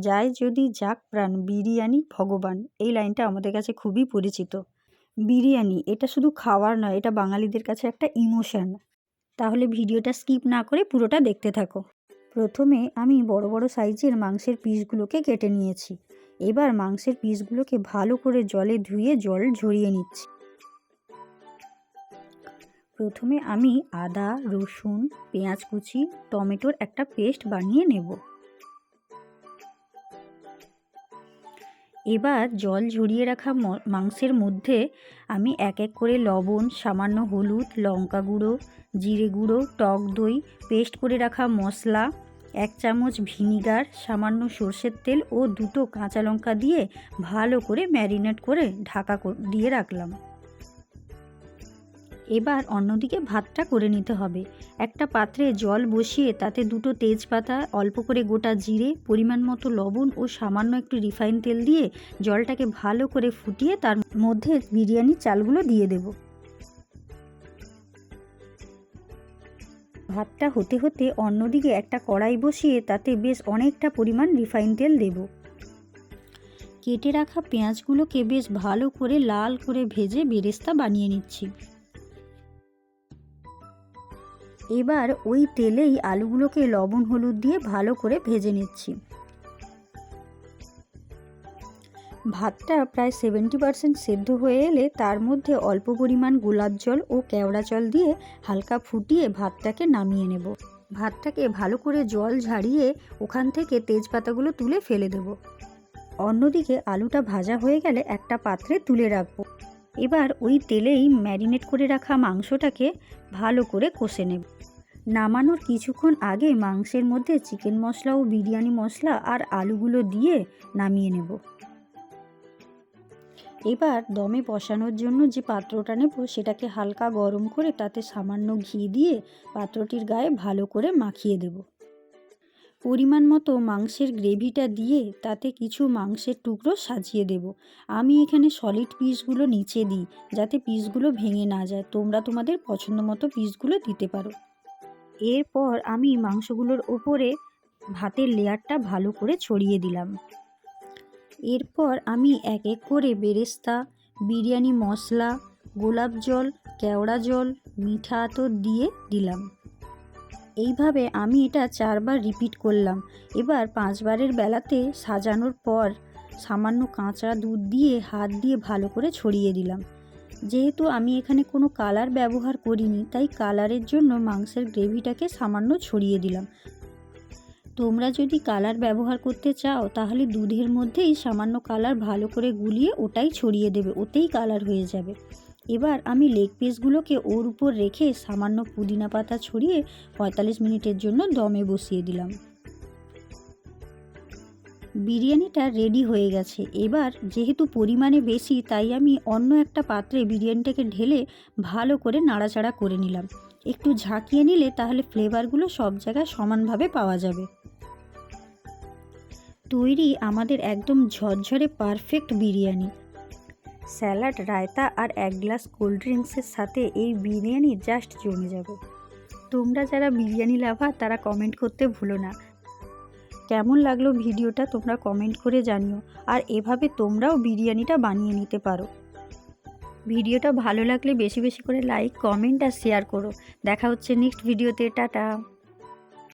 যায় যদি যাক প্রাণ, বিরিয়ানি ভগবান। এই লাইনটা আমাদের কাছে খুবই পরিচিত। বিরিয়ানি, এটা শুধু খাওয়ার নয়, এটা বাঙালিদের কাছে একটা ইমোশন। তাহলে ভিডিওটা স্কিপ না করে পুরোটা দেখতে থাকো। প্রথমে আমি বড় বড় সাইজের মাংসের পিসগুলোকে কেটে নিয়েছি। এবার মাংসের পিসগুলোকে ভালো করে জলে ধুয়ে জল ঝরিয়ে নিচ্ছি। প্রথমে আমি আদা, রসুন, পেঁয়াজ কুচি, টমেটোর একটা পেস্ট বানিয়ে নেব। এবার জল ঝরিয়ে রাখা মাংসের মধ্যে আমি এক এক করে লবণ, সামান্য হলুদ, লঙ্কা গুঁড়ো, জিরে গুঁড়ো, টক দই, পেস্ট করে রাখা মশলা, এক চামচ ভিনিগার, সামান্য সর্ষের তেল ও দুটো কাঁচা লঙ্কা দিয়ে ভালো করে ম্যারিনেট করে ঢাকা দিয়ে রাখলাম। এবার অন্যদিকে ভাতটা করে নিতে হবে। একটা পাত্রে জল বসিয়ে তাতে দুটো তেজপাতা, অল্প করে গোটা জিরে, পরিমাণ মতো লবণ ও সামান্য একটু রিফাইন তেল দিয়ে জলটাকে ভালো করে ফুটিয়ে তার মধ্যে বিরিয়ানির চালগুলো দিয়ে দেব। ভাতটা হতে হতে অন্যদিকে একটা কড়াই বসিয়ে তাতে বেশ অনেকটা পরিমাণ রিফাইন তেল দেব। কেটে রাখা পেঁয়াজগুলোকে বেশ ভালো করে লাল করে ভেজে বেরেস্তা বানিয়ে নিচ্ছি। এবার ওই তেলেই আলুগুলোকে লবণ, হলুদ দিয়ে ভালো করে ভেজে নিচ্ছি। ভাতটা প্রায় সেভেন্টি পারসেন্ট সেদ্ধ হয়ে এলে তার মধ্যে অল্প পরিমাণ গোলাপ জল ও কেওড়া জল দিয়ে হালকা ফুটিয়ে ভাতটাকে নামিয়ে নেব। ভাতটাকে ভালো করে জল ঝাড়িয়ে ওখান থেকে তেজপাতাগুলো তুলে ফেলে দেব। অন্যদিকে আলুটা ভাজা হয়ে গেলে একটা পাত্রে তুলে রাখব। এবার ওই তেলেই ম্যারিনেট করে রাখা মাংসটাকে ভালো করে কষে নেব। নামানোর কিছুক্ষণ আগে মাংসের মধ্যে চিকেন মশলা ও বিরিয়ানি মশলা আর আলুগুলো দিয়ে নামিয়ে নেব। এবার দমে বসানোর জন্য যে পাত্রটা নেব সেটাকে হালকা গরম করে তাতে সামান্য ঘি দিয়ে পাত্রটির গায়ে ভালো করে মাখিয়ে দেব। পরিমাণ মতো মাংসের গ্রেভিটা দিয়ে তাতে কিছু মাংসের টুকরো সাজিয়ে দেব। আমি এখানে সলিড পিসগুলো নিচে দিই, যাতে পিসগুলো ভেঙে না যায়। তোমরা তোমাদের পছন্দ মতো পিসগুলো দিতে পারো। এরপর আমি মাংসগুলোর ওপরে ভাতের লেয়ারটা ভালো করে ছড়িয়ে দিলাম। এরপর আমি এক এক করে বেরেস্তা, বিরিয়ানি মশলা, গোলাপ জল, কেওড়া জল, মিঠা আতর দিয়ে দিলাম। এইভাবে আমি এটা চারবার রিপিট করলাম। এবার পাঁচবারের বেলাতে সাজানোর পর সামান্য কাঁচা দুধ দিয়ে হাত দিয়ে ভালো করে ছড়িয়ে দিলাম। যেহেতু আমি এখানে কোনো কালার ব্যবহার করিনি, তাই কালারের জন্য মাংসের গ্রেভিটাকে সামান্য ছড়িয়ে দিলাম। তোমরা যদি কালার ব্যবহার করতে চাও, তাহলে দুধের মধ্যেই সামান্য কালার ভালো করে গুলিয়ে ওটাই ছড়িয়ে দেবে, ওতেই কালার হয়ে যাবে। এবার আমি লেগ পিসগুলোকে ওর উপর রেখে সামান্য পুদিনা পাতা ছড়িয়ে পঁয়তাল্লিশ মিনিটের জন্য দমে বসিয়ে দিলাম। বিরিয়ানিটা রেডি হয়ে গেছে। এবার যেহেতু পরিমাণে বেশি, তাই আমি অন্য একটা পাত্রে বিরিয়ানিটাকে ঢেলে ভালো করে নাড়াচাড়া করে নিলাম। একটু ঝাঁকিয়ে নিলে তাহলে ফ্লেভারগুলো সব জায়গায় সমানভাবে পাওয়া যাবে। তৈরি আমাদের একদম ঝরঝরে পারফেক্ট বিরিয়ানি। স্যালাড, রায়তা আর এক গ্লাস কোল্ড ড্রিঙ্কসের সাথে এই বিরিয়ানি জাস্ট জমে যাবে। তোমরা যারা বিরিয়ানি লাভার, তারা কমেন্ট করতে ভুলো না। কেমন লাগল ভিডিওটা তোমরা কমেন্ট করে জানিও। আর এভাবে তোমরাও বিরিয়ানিটা বানিয়ে নিতে পারো। ভিডিওটা ভালো লাগলে বেশি বেশি করে লাইক, কমেন্ট আর শেয়ার করো। দেখা হচ্ছে নেক্সট ভিডিওতে, টাটা।